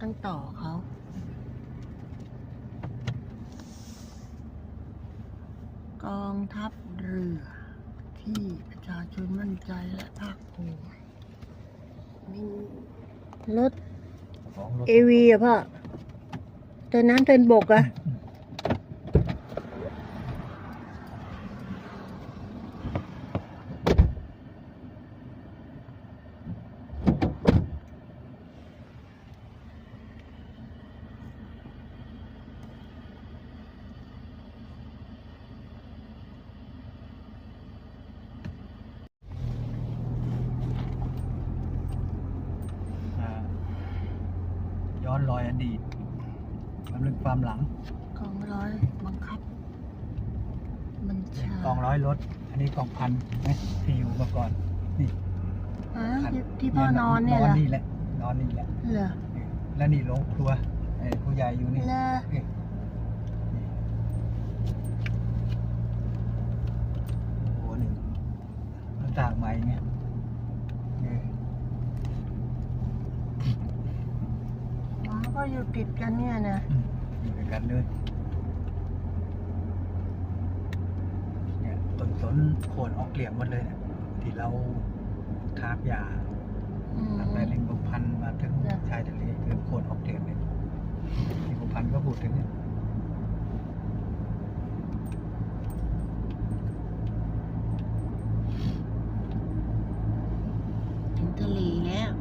ต้องต่อเขากองทัพเรือที่ประชาชนมั่นใจและภาคภูมิมีรถของรถเอวีอะพ่อเดินน้ำเดินบกอะอ่า ย้อนรอยอดีตรำลึกความหลังกองร้อยบังคับบัญชากองร้อยรถ อันนี้กองพันนะที่อยู่มาก่อน นี่อะที่ที่พ่อนอนเนี่ยเหรนออนนี่แหละ นอนนี่แหละ เหรอแล้วนี่โรงครัวไอ้ผู้ใหญ่อยู่นี่เหรอเอ้ยนี่โอ้โหนี่หน้าต่างใหม่เนี่ยเออ อ๋อ ก็อยู่ติดกันเนี่ยนะอืมอยู่ด้วยกันเลยเนี่ยต้นสนโคนออกเกลี่ยมหมดเลยเนี่ยที่เราทาบยาอืม ตั้งแต่ลิงบุพันธ์มาถึงจ้ะ ชายทะเลคือโคนออกเกลี่ยมเนี่ยลิงบุพันธ์ก็พูดถึงเนี่ย ถึงทะเลแล้ว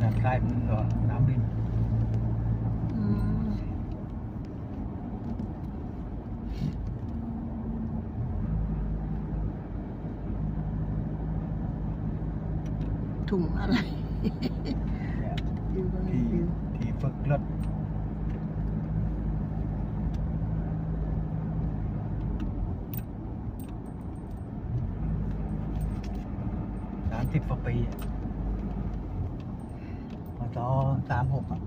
ด้านใต้มันก็น้ำดินอืมถุงอะไร เนี่ยดูบ้างที่ดูที่ฝึกรถสามสิบกว่าปี อะพศสามหกอะ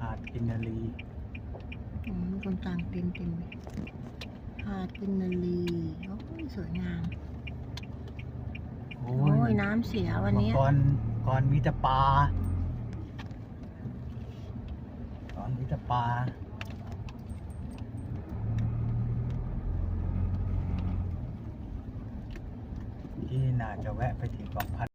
หาดกินนารีอืมคนต่างเต็มเต็มเลยหาดกินนารีโอ้ยสวยงาม โอ้โอ้ยน้ำเสียวันนี้เมื่อก่อนก่อนมีแต่ปลาก่อนมีแต่ปลาที่ น่าจะแวะไปที่กองพัน